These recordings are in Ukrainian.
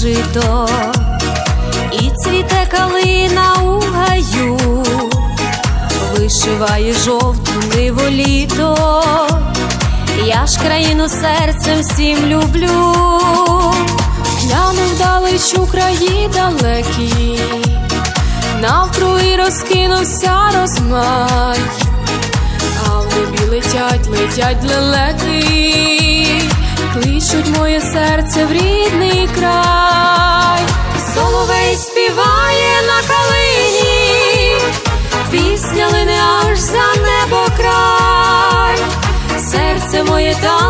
жито, і цвіте калина у гаю, вишиває жовту ниву літо, я ж країну серцем всім люблю, гляну вдалеч у краї далекі, навкруги розкинувся розмай, а в небі летять, летять лелеки, кличуть моє серце в рідний край, соловей співає на калині, пісня лине аж за небо край, серце моє там,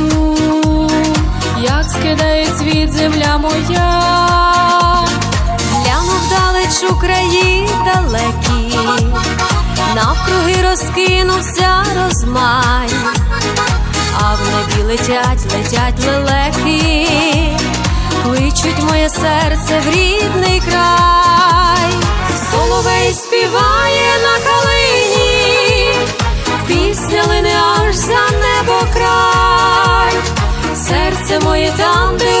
земля моя, гляну вдалеч у краї далекі, навкруги розкинувся розмай, а в небі летять, летять лелеки. Кличуть моє серце в рідний край, соловей співає на калині, пісня лине аж за небо край, серце моє там, де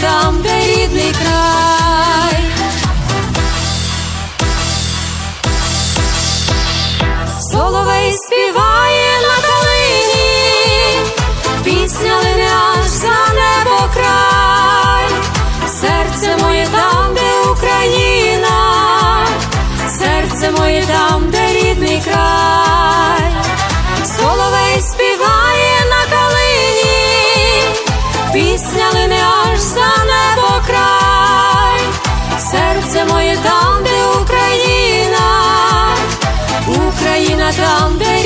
там, де рідний край. Соловей співає на калині, пісня лине аж за небо край, серце моє там, де Україна, серце моє там, де Україна,